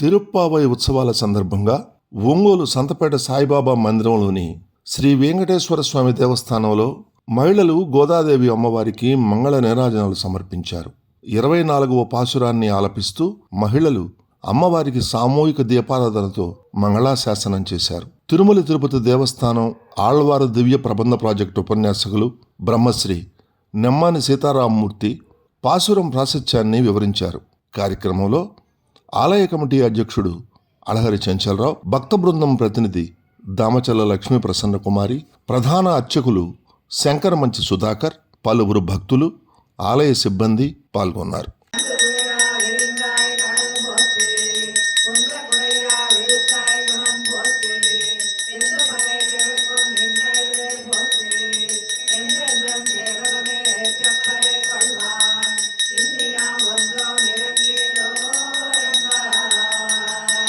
తిరుప్పావై ఉత్సవాల సందర్భంగా ఒంగోలు సంతపేట సాయిబాబా మందిరంలోని శ్రీ వెంకటేశ్వర స్వామి దేవస్థానంలో మహిళలు గోదాదేవి అమ్మవారికి మంగళ నీరాజనాలు సమర్పించారు. ఇరవై నాలుగవ పాసురాన్ని ఆలపిస్తూ మహిళలు అమ్మవారికి సామూహిక దీపారాధనతో మంగళాశాసనం చేశారు. తిరుమల తిరుపతి దేవస్థానం ఆళ్వారు దివ్య ప్రబంధ ప్రాజెక్టు ఉపన్యాసకులు బ్రహ్మశ్రీ నెమ్మాని సీతారామమూర్తి పాసురం ప్రాశస్త్యాన్ని వివరించారు. కార్యక్రమంలో ఆలయ కమిటీ అధ్యక్షుడు అళహరి చెంచలరావు భక్త బృందం ప్రతినిధి దామచల్ల లక్ష్మీ ప్రసన్న కుమారి ప్రధాన అర్చకులు శంకర మంచి సుధాకర్ పలువురు భక్తులు ఆలయ సిబ్బంది పాల్గొన్నారు.